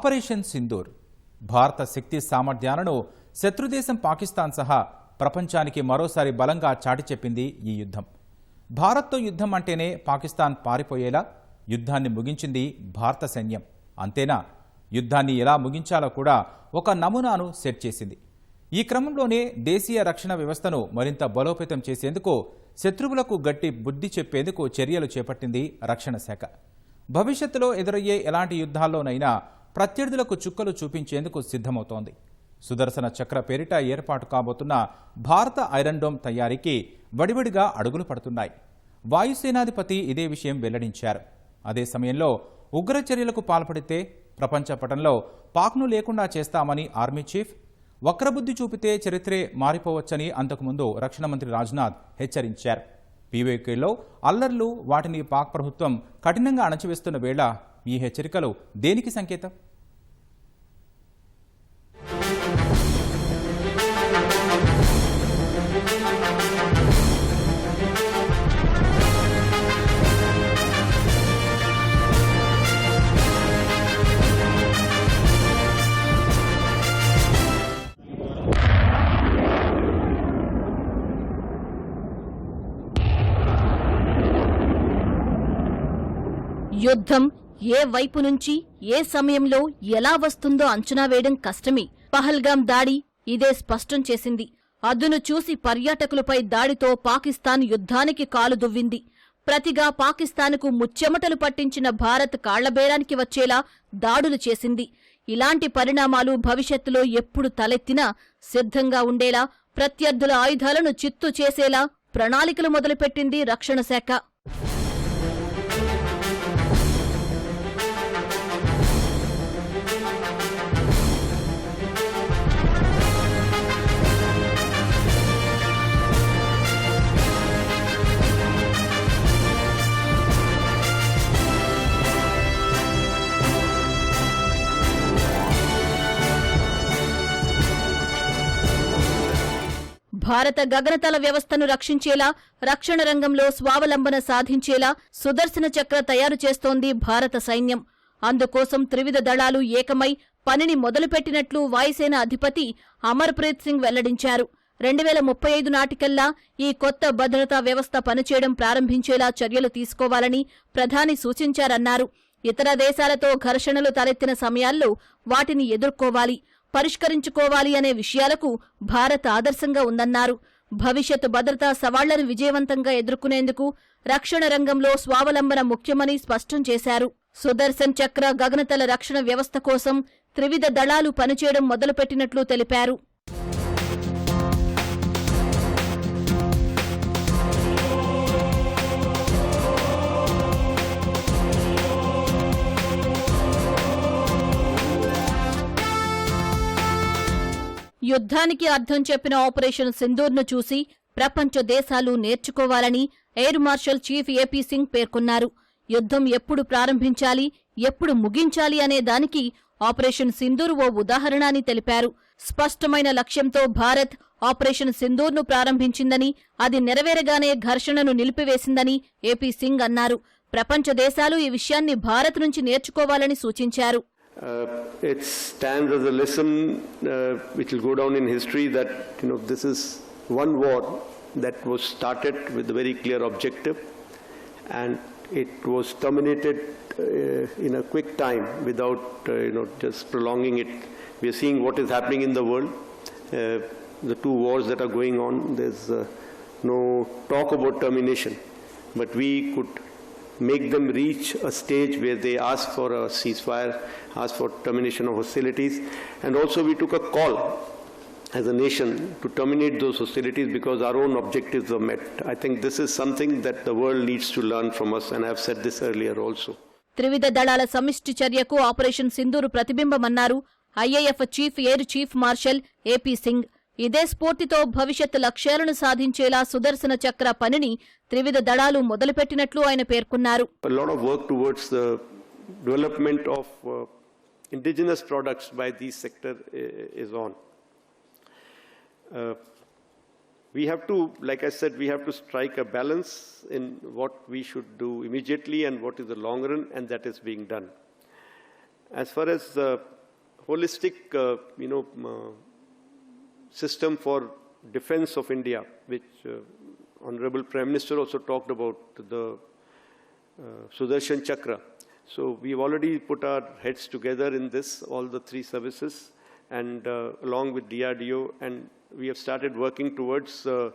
Operation Sindoor. భారత శక్తి సామర్థ్యాలను శత్రుదేశం పాకిస్తాన్ సహా ప్రపంచానికి మరోసారి బలంగా చాటి చెప్పింది ఈ యుద్ధం. భారత్తో యుద్ధం అంటేనే పాకిస్తాన్ పారిపోయేలా యుద్ధాన్ని ముగించింది భారత సైన్యం. అంతేనా? యుద్ధాన్ని ఎలా ముగించాలో కూడా ఒక నమూనాను సెట్ చేసింది. ఈ క్రమంలోనే దేశీయ రక్షణ వ్యవస్థను మరింత బలోపేతం చేసేందుకు శత్రువులకు గట్టి బుద్ధి చెప్పేందుకు చర్యలు చేపట్టింది రక్షణ శాఖ. భవిష్యత్తులో ఎదురయ్యే ఎలాంటి యుద్ధాల్లోనైనా ప్రత్యర్థులకు చుక్కలు చూపించేందుకు సిద్ధమవుతోంది. సుదర్శన చక్ర పేరిట ఏర్పాటు కాబోతున్న భారత ఐరన్ డోమ్ తయారీకి వడివడిగా అడుగులు పడుతున్నాయి. వాయుసేనాధిపతి ఇదే విషయం వెల్లడించారు. అదే సమయంలో ఉగ్ర చర్యలకు పాల్పడితే ప్రపంచ పటంలో పాక్ను లేకుండా చేస్తామని ఆర్మీ చీఫ్ వక్రబుద్ధి చూపితే చరిత్రే మారిపోవచ్చని అంతకుముందు రక్షణ మంత్రి రాజ్నాథ్ హెచ్చరించారు. పీవేకేలో అల్లర్లు వాటిని పాక్ ప్రభుత్వం కఠినంగా అణచివేస్తున్న వేళ ఈ హెచ్చరికలు దేనికి సంకేతం? యుద్ధం ఏ వైపు నుంచి ఏ సమయంలో ఎలా వస్తుందో అంచనా వేయడం కష్టమే. పహల్గాం దాడి ఇదే స్పష్టం చేసింది. అదును చూసి పర్యాటకులపై దాడితో పాకిస్తాన్ యుద్ధానికి కాలు దువ్వింది. ప్రతిగా పాకిస్తాన్కు ముచ్చెమటలు పట్టించిన భారత్ కాళ్ళబేరానికి వచ్చేలా దాడులు చేసింది. ఇలాంటి పరిణామాలు భవిష్యత్తులో ఎప్పుడు తలెత్తినా సిద్ధంగా ఉండేలా ప్రత్యర్థుల ఆయుధాలను చిత్తు చేసేలా ప్రణాళికలు మొదలుపెట్టింది రక్షణ శాఖ. భారత గగనతల వ్యవస్థను రక్షించేలా రక్షణ రంగంలో స్వావలంబన సాధించేలా సుదర్శన చక్ర తయారు చేస్తోంది భారత సైన్యం. అందుకోసం త్రివిధ దళాలు ఏకమై పనిని మొదలుపెట్టినట్లు వాయుసేన అధిపతి అమర్ప్రీత్ సింగ్ వెల్లడించారు. రెండు వేల ముప్పై ఐదు నాటికల్లా ఈ కొత్త భద్రతా వ్యవస్థ పనిచేయడం ప్రారంభించేలా చర్యలు తీసుకోవాలని ప్రధాని సూచించారన్నారు. ఇతర దేశాలతో ఘర్షణలు తలెత్తిన సమయాల్లో వాటిని ఎదుర్కోవాలి. పరిష్కరించుకోవాలి అనే విషయాలకు భారత్ ఆదర్శంగా ఉందన్నారు. భవిష్యత్ భద్రతా సవాళ్ళను విజయవంతంగా ఎదుర్కొనేందుకు రక్షణ రంగంలో స్వావలంబన ముఖ్యమని స్పష్టం చేశారు. సుదర్శన్ చక్ర గగనతల రక్షణ వ్యవస్థ కోసం త్రివిధ దళాలు పనిచేయడం మొదలుపెట్టినట్లు తెలిపారు. యుద్ధానికి అర్థం చెప్పిన ఆపరేషన్ సింధూర్ను చూసి ప్రపంచ దేశాలు నేర్చుకోవాలని air marshal chief AP Singh పేర్కొన్నారు. యుద్ధం ఎప్పుడు ప్రారంభించాలి ఎప్పుడు ముగించాలి అనే దానికి ఆపరేషన్ సింధూర్ ఓ ఉదాహరణ అని తెలిపారు. స్పష్టమైన లక్ష్యంతో భారత్ ఆపరేషన్ సింధూర్ను ప్రారంభించిందని అది నెరవేరగానే ఘర్షణను నిలిపివేసిందని ఏపీ సింగ్ అన్నారు. ప్రపంచ దేశాలు ఈ విషయాన్ని భారత్ నుంచి నేర్చుకోవాలని సూచించారు. Uh, it stands as a lesson uh, which will go down in history that you know this is one war that was started with a very clear objective, and it was terminated uh, in a quick time without uh, you know just prolonging it. We are seeing what is happening in the world. Uh, the two wars that are going on. There's uh, no talk about termination, but we could make them reach a stage where they ask for a ceasefire, ask for termination of hostilities, and also we took a call as a nation to terminate those hostilities because our own objectives were met. I think this is something that the world needs to learn from us, and I've said this earlier also. త్రివిధ దళాల సమిష్టి చర్యకు operation Sindoor ప్రతిబింబమన్నారు IAF chief air chief marshal AP Singh ఇదే స్ఫూర్తితో భవిష్యత్ లక్ష్యాలను సాధించేలా సుదర్శన చక్ర పనిని త్రివిధ దళాలు మొదలుపెట్టినట్లు ఆయన పేర్కొన్నారు development of uh, indigenous products by these sector is on. Uh, we have to, like I said, we have to strike a balance in what we should do immediately and what is the long run, and that is being done. as far as uh, holistic, uh, you know, uh, system for defense of India, which uh, Honorable Prime Minister also talked about the uh, Sudarshan Chakra. So we've already put our heads together in this, all the three services, and uh, along with DRDO, and we have started working towards uh,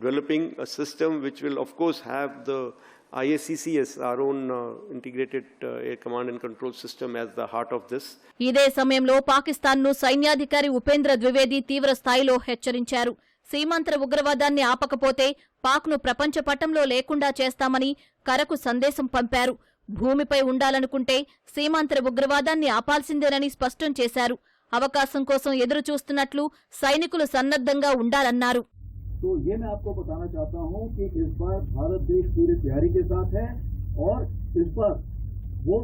developing a system which will, of course, have the IACCS, our own integrated air command and control system as the heart of this ఇదే సమయంలో పాకిస్తాన్ను సైన్యాధికారి ఉపేంద్ర ద్వివేది తీవ్ర స్థాయిలో హెచ్చరించారు. సీమాంతర ఉగ్రవాదాన్ని ఆపకపోతే పాక్ను ప్రపంచ పటంలో లేకుండా చేస్తామని కరకు సందేశం పంపారు. భూమిపై ఉండాలనుకుంటే సీమాంతర ఉగ్రవాదాన్ని ఆపాల్సిందేనని స్పష్టం చేశారు. అవకాశం కోసం ఎదురు చూస్తున్నట్లు సైనికులు సన్నద్ధంగా ఉండాలన్నారు. तो ये मैं आपको बताना चाहता हूँ कि इस बार भारत देश पूरी तैयारी के साथ है और इस बार वो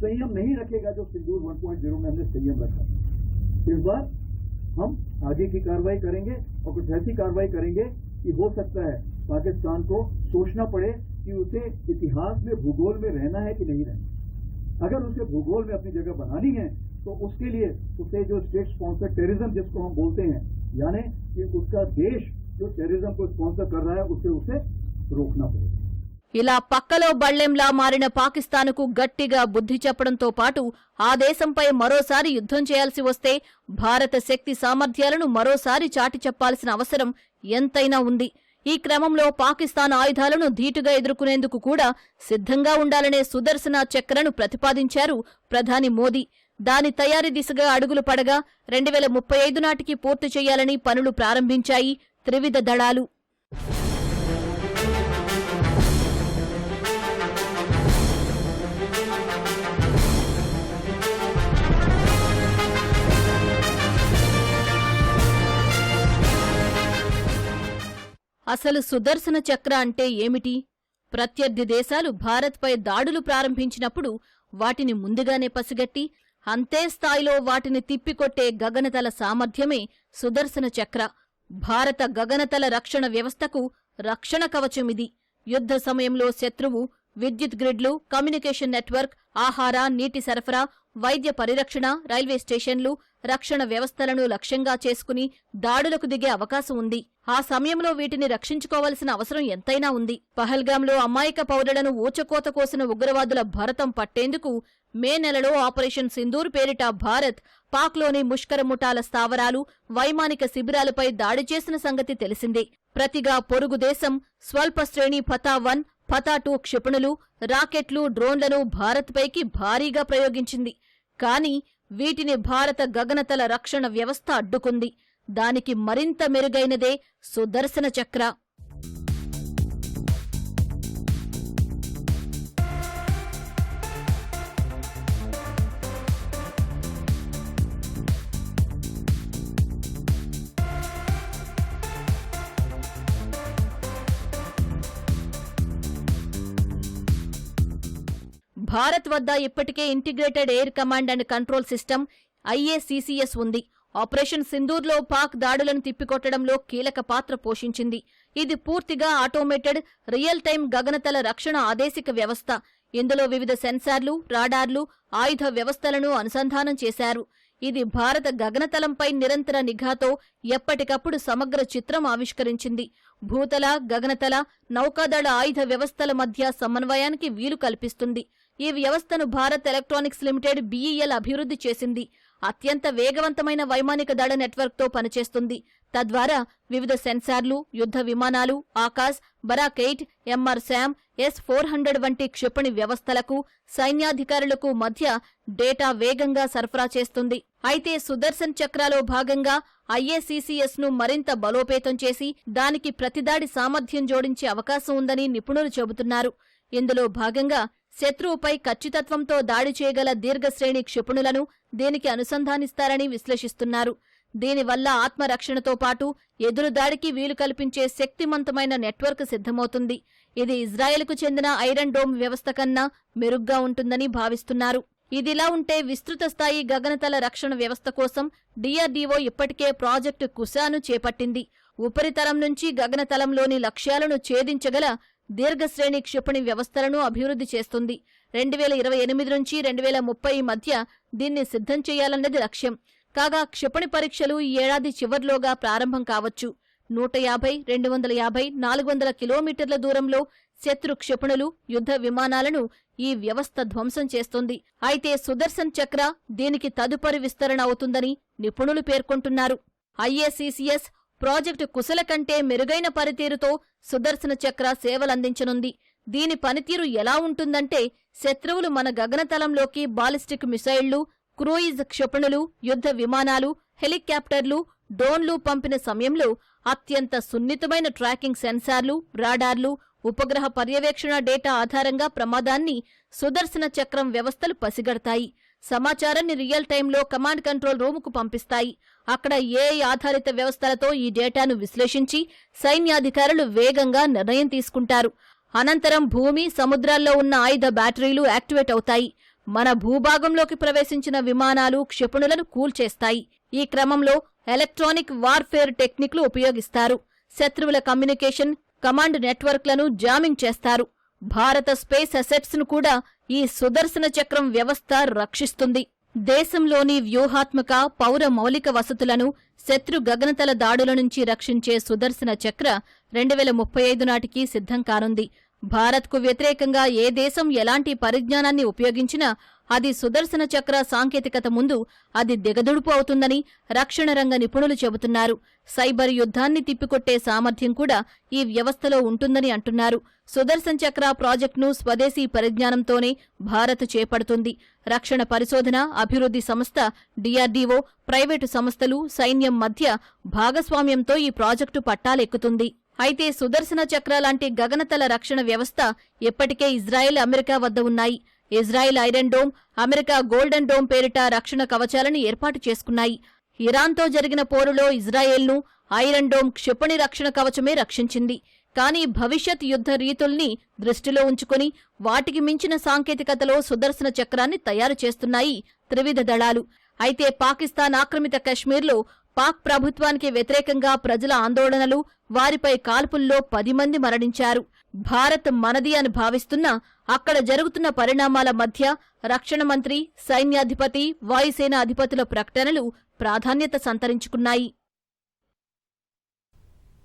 संयम नहीं रखेगा जो सिंदूर 1.0 में हमने संयम रखा इस बार हम आगे की कार्रवाई करेंगे और कुछ ऐसी कार्रवाई करेंगे कि हो सकता है पाकिस्तान को सोचना पड़े कि उसे इतिहास में, भूगोल में रहना है कि नहीं रहना अगर उसे भूगोल में अपनी जगह बनानी है तो उसके लिए उसे जो स्टेट स्पॉन्सर टेररिज्म जिसको हम बोलते हैं, यानी कि उसका देश जो टेररिज्म को स्पॉन्सर कर रहा है उसे उसे रोकना पड़ेगा ఇలా పక్కలో బళ్లెంలా మారిన పాకిస్తాన్కు గట్టిగా బుద్ధి చెప్పడంతో పాటు ఆ దేశంపై మరోసారి యుద్ధం చేయాల్సి వస్తే భారత శక్తి సామర్థ్యాలను మరోసారి చాటి చెప్పాల్సిన అవసరం ఎంతైనా ఉంది ఈ క్రమంలో పాకిస్తాన్ ఆయుధాలను ధీటుగా ఎదుర్కొనేందుకు కూడా సిద్ధంగా ఉండాలనే సుదర్శన చక్రను ప్రతిపాదించారు ప్రధాని మోదీ దాని తయారీ దిశగా అడుగులు పడగా రెండు వేల ముప్పై ఐదు నాటికి పూర్తి చేయాలని పనులు ప్రారంభించాయి త్రివిధ దళాలు. అసలు సుదర్శన చక్ర అంటే ఏమిటి? ప్రత్యర్థి దేశాలు భారత్పై దాడులు ప్రారంభించినప్పుడు వాటిని ముందుగానే పసిగట్టి అంతే స్థాయిలో వాటిని తిప్పికొట్టే గగనతల సామర్థ్యమే సుదర్శన చక్ర. భారత గగనతల రక్షణ వ్యవస్థకు రక్షణ కవచమిది. యుద్ధ సమయంలో శత్రువు విద్యుత్ గ్రిడ్లు కమ్యూనికేషన్ నెట్వర్క్ ఆహార నీటి సరఫరా వైద్య పరిరక్షణ రైల్వే స్టేషన్లు రక్షణ వ్యవస్థలను లక్ష్యంగా చేసుకుని దాడులకు దిగే అవకాశం ఉంది. ఆ సమయంలో వీటిని రక్షించుకోవాల్సిన అవసరం ఎంతైనా ఉంది. పహల్గాంలో అమాయక పౌరులను ఊచకోత కోసిన ఉగ్రవాదుల భరతం పట్టేందుకు మే నెలలో ఆపరేషన్ సింధూర్ పేరిట భారత్ పాక్లోని ముష్కర ముఠాల స్థావరాలు వైమానిక శిబిరాలపై దాడి చేసిన సంగతి తెలిసిందే. ప్రతిగా పొరుగు దేశం స్వల్ప శ్రేణి ఫతా వన్ పతాటు క్షిపణులు రాకెట్లు డ్రోన్లను భారత్పైకి భారీగా ప్రయోగించింది. కానీ వీటిని భారత గగనతల రక్షణ వ్యవస్థ అడ్డుకుంది. దానికి మరింత మెరుగైనదే సుదర్శన చక్ర. భారత్ వద్ద ఇప్పటికే integrated air command and control system IACCS ఉంది. ఆపరేషన్ సింధూర్లో పాక్ దాడులను తిప్పికొట్టడంలో కీలక పాత్ర పోషించింది. ఇది పూర్తిగా ఆటోమేటెడ్ రియల్ టైం గగనతల రక్షణ ఆదేశిక వ్యవస్థ. ఇందులో వివిధ సెన్సార్లు రాడార్లు ఆయుధ వ్యవస్థలను అనుసంధానం చేశారు. ఇది భారత గగనతలంపై నిరంతర నిఘాతో ఎప్పటికప్పుడు సమగ్ర చిత్రం ఆవిష్కరించింది. భూతల గగనతల నౌకాదళ ఆయుధ వ్యవస్థల మధ్య సమన్వయానికి వీలు కల్పిస్తుంది. ఈ వ్యవస్థను భారత్ ఎలక్ట్రానిక్స్ లిమిటెడ్ బీఈఎల్ అభివృద్ధి చేసింది. అత్యంత వేగవంతమైన వైమానిక దళ నెట్వర్క్తో పనిచేస్తుంది. తద్వారా వివిధ సెన్సార్లు యుద్ధ విమానాలు Akash Barak eight MR SAM S four hundred వంటి క్షిపణి వ్యవస్థలకు సైన్యాధికారులకు మధ్య డేటా వేగంగా సరఫరా చేస్తుంది. అయితే సుదర్శన్ చక్రాలో భాగంగా ఐఏసీసీఎస్ను మరింత బలోపేతం చేసి దానికి ప్రతిదాడి సామర్థ్యం జోడించే అవకాశం ఉందని నిపుణులు చెబుతున్నారు. ఇందులో భాగంగా శత్రువుపై ఖచ్చితత్వంతో దాడి చేయగల దీర్ఘశ్రేణి క్షిపణులను దీనికి అనుసంధానిస్తారని విశ్లేషిస్తున్నారు. దీనివల్ల ఆత్మరక్షణతో పాటు ఎదురుదాడికి వీలు కల్పించే శక్తిమంతమైన నెట్వర్క్ సిద్ధమవుతుంది. ఇది ఇజ్రాయెల్కు చెందిన ఐరన్ డోమ్ వ్యవస్థ కన్నా మెరుగ్గా ఉంటుందని భావిస్తున్నారు. ఇదిలా ఉంటే విస్తృత స్థాయి గగనతల రక్షణ వ్యవస్థ కోసం డిఆర్డీఓ ఇప్పటికే ప్రాజెక్టు కుశాను చేపట్టింది. ఉపరితలం నుంచి గగనతలంలోని లక్ష్యాలను ఛేదించగల దీర్ఘశ్రేణి క్షిపణి వ్యవస్థలను అభివృద్ధి చేస్తుంది. రెండు వేల ఇరవై ఎనిమిది నుంచి రెండు వేల ముప్పై మధ్య దీన్ని సిద్ధం చేయాలన్నది లక్ష్యం. కాగా క్షిపణి పరీక్షలు ఈ ఏడాది చివర్లోగా ప్రారంభం కావచ్చు. నూట యాభై రెండు వందల యాభై నాలుగు వందల కిలోమీటర్ల దూరంలో శత్రు క్షిపణులు యుద్ధ విమానాలను ఈ వ్యవస్థ ధ్వంసం చేస్తుంది. అయితే సుదర్శన్ చక్ర దీనికి తదుపరి విస్తరణ అవుతుందని నిపుణులు పేర్కొంటున్నారు. ఐఏసీసీఎస్ ప్రాజెక్టు కుశల కంటే మెరుగైన పనితీరుతో సుదర్శన చక్ర సేవలందించనుంది. దీని పనితీరు ఎలా ఉంటుందంటే శత్రువులు మన గగనతలంలోకి బాలిస్టిక్ మిసైళ్ళు క్రూయిజ్ క్షిపణులు యుద్ధ విమానాలు హెలికాప్టర్లు డ్రోన్లు పంపిన సమయంలో అత్యంత సున్నితమైన ట్రాకింగ్ సెన్సార్లు రాడార్లు ఉపగ్రహ పర్యవేక్షణ డేటా ఆధారంగా ప్రమాదాన్ని సుదర్శన చక్రం వ్యవస్థలు పసిగడతాయి. సమాచారాన్ని రియల్ టైంలో కమాండ్ కంట్రోల్ రూముకు పంపిస్తాయి. అక్కడ ఏఐ ఆధారిత వ్యవస్థలతో ఈ డేటాను విశ్లేషించి సైన్యాధికారులు వేగంగా నిర్ణయం తీసుకుంటారు. అనంతరం భూమి సముద్రాల్లో ఉన్న ఆయుధ బ్యాటరీలు యాక్టివేట్ అవుతాయి. మన భూభాగంలోకి ప్రవేశించిన విమానాలు క్షిపణులను కూల్చేస్తాయి ఈ క్రమంలో ఎలక్ట్రానిక్ వార్ఫేర్ టెక్నిక్లు ఉపయోగిస్తారు. శత్రువుల కమ్యూనికేషన్ కమాండ్ నెట్వర్క్లను జామింగ్ చేస్తారు. భారత స్పేస్ అసెట్స్ను కూడా ఈ సుదర్శన చక్రం వ్యవస్థ రక్షిస్తుంది. దేశంలోని వ్యూహాత్మక పౌర మౌలిక వసతులను శత్రు గగనతల దాడుల నుంచి రక్షించే సుదర్శన చక్ర రెండు వేల ముప్పై ఐదు నాటికి సిద్ధం కానుంది. భారత్కు వ్యతిరేకంగా ఏ దేశం ఎలాంటి పరిజ్ఞానాన్ని ఉపయోగించినా అది సుదర్శన చక్ర సాంకేతికత ముందు అది దిగదుడుపు అవుతుందని రక్షణ రంగ నిపుణులు చెబుతున్నారు. సైబర్ యుద్ధాన్ని తిప్పికొట్టే సామర్థ్యం కూడా ఈ వ్యవస్థలో ఉంటుందని అంటున్నారు. సుదర్శన్ చక్ర ప్రాజెక్టును స్వదేశీ పరిజ్ఞానంతోనే భారత్ చేపడుతుంది. రక్షణ పరిశోధన అభివృద్ధి సంస్థ డిఆర్డీఓ ప్రైవేటు సంస్థలు సైన్యం మధ్య భాగస్వామ్యంతో ఈ ప్రాజెక్టు పట్టాలెక్కుతుంది. అయితే సుదర్శన చక్ర లాంటి గగనతల రక్షణ వ్యవస్థ ఇప్పటికే ఇజ్రాయెల్ అమెరికా వద్ద ఉన్నాయి. Israel iron dome America golden dome పేరిట రక్షణ కవచాలను ఏర్పాటు చేసుకున్నాయి. ఇరాన్తో జరిగిన పోరులో ఇజ్రాయెల్ను ఐరన్ డోమ్ క్షిపణి రక్షణ కవచమే రక్షించింది. కానీ భవిష్యత్ యుద్ధ రీతుల్ని దృష్టిలో ఉంచుకుని వాటికి మించిన సాంకేతికతలో సుదర్శన చక్రాన్ని తయారు చేస్తున్నాయి త్రివిధ దళాలు. అయితే పాకిస్తాన్ ఆక్రమిత కశ్మీర్లో పాక్ ప్రభుత్వానికి వ్యతిరేకంగా ప్రజల ఆందోళనలు వారిపై కాల్పుల్లో పది మంది మరణించారు. భారత్ మనది అని భావిస్తున్న అక్కడ జరుగుతున్న పరిణామాల మధ్య రక్షణ మంత్రి సైన్యాధిపతి వాయుసేన అధిపతుల ప్రకటనలు ప్రాధాన్యత సంతరించుకున్నాయి.